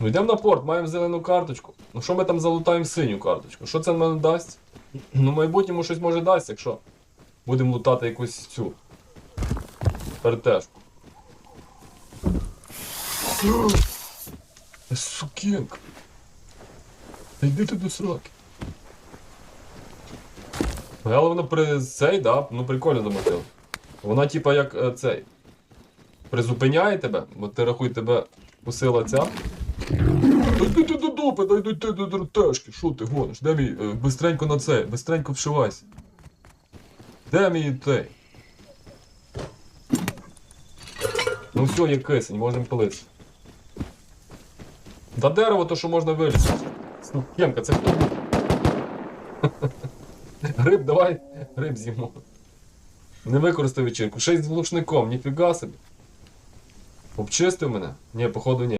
Ну йдемо на порт, маємо зелену карточку. Ну що ми там залутаємо синю карточку? Що це нам дасть? Ну, майбутньому щось може дасть, якщо будемо лутати якусь цю пертешку. Та Сукенка. Та йди ти до сраки. Ну, Але воно при цей, да, ну прикольно замотило. Вона типа як е, цей. Призупиняє тебе, бо ти рахуй тебе усила ця. Та ти до дупи, дай йди ти до дертешки, що ти гониш? Де мій? Е, Бистренько на це, бистренько вшивайся. Де мій цей? Ну все, є кисень, можемо пилитися. Та дерево то, що можна вилізти. Ємка, це хто? був? Риб, давай, риб з'їмо. Не використай вечірку. Й з глушником, ніфіга собі. Обчистив мене? Ні, походу ні.